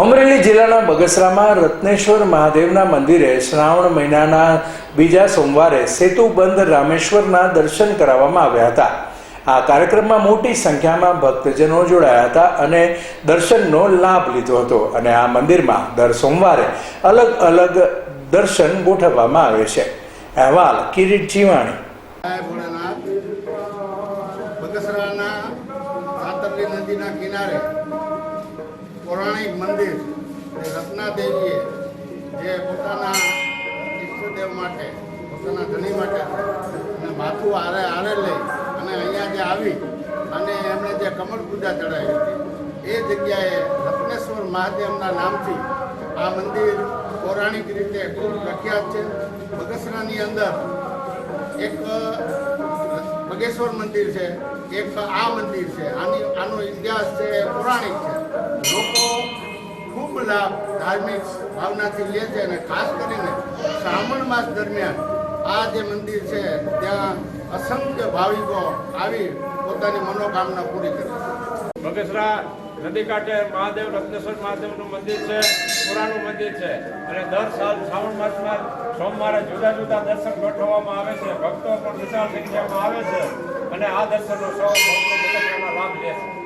અમરેલી જિલ્લાના બગસરામાં રત્નેશ્વર મહાદેવના મંદિરે શ્રાવણ મહિનાના બીજા સોમવારે સેતુબંધ રામેશ્વરના દર્શન કરાવવામાં આવ્યા હતા. આ કાર્યક્રમમાં મોટી સંખ્યામાં ભક્તજનો જોડાયા હતા અને દર્શનનો લાભ લીધો હતો અને આ મંદિરમાં દર સોમવારે અલગ અલગ દર્શન ગોઠવવામાં આવે છે. અહેવાલ કિરીટ જીવાણી. બગસરાના નદીના કિનારે પૌરાણિક મંદિર રત્નાદેવીએ જે પોતાના ઈષ્ટદેવ માટે, પોતાના ધણી માટે અને માથું આરે આરે લઈ અને અહીંયા જે આવી અને એમણે જે કમળ પૂજા ચડાવી હતી, એ જગ્યાએ રત્નેશ્વર મહાદેવના નામથી આ મંદિર પૌરાણિક રીતે ખૂબ પ્રખ્યાત છે. બગસરાની અંદર એક બગેશ્વર મંદિર છે, એક આ મંદિર છે, આની, આનો ઇતિહાસ છે પૌરાણિક છે. લોકો ખૂબ લાભ ધાર્મિક ભાવનાથી લે છે અને ખાસ કરીને શ્રાવણ માસ દરમિયાન આ જે મંદિર છે, ત્યાં અસંખ્ય ભાવિકો આવી પોતાની મનોકામના પૂરી કરે છે. બગસરા નદી કાંઠે મહાદેવ રત્નેશ્વર મહાદેવનું મંદિર છે પુરાણું મંદિર છે. અને દર સાલ શ્રાવણ માસમાં સોમવારે જુદા જુદા દર્શન ગોઠવવામાં આવે છે, ભક્તો પણ વિશાળ સંખ્યામાં આવે છે અને આ દર્શનનો સૌ ભક્તો લાભ લે છે.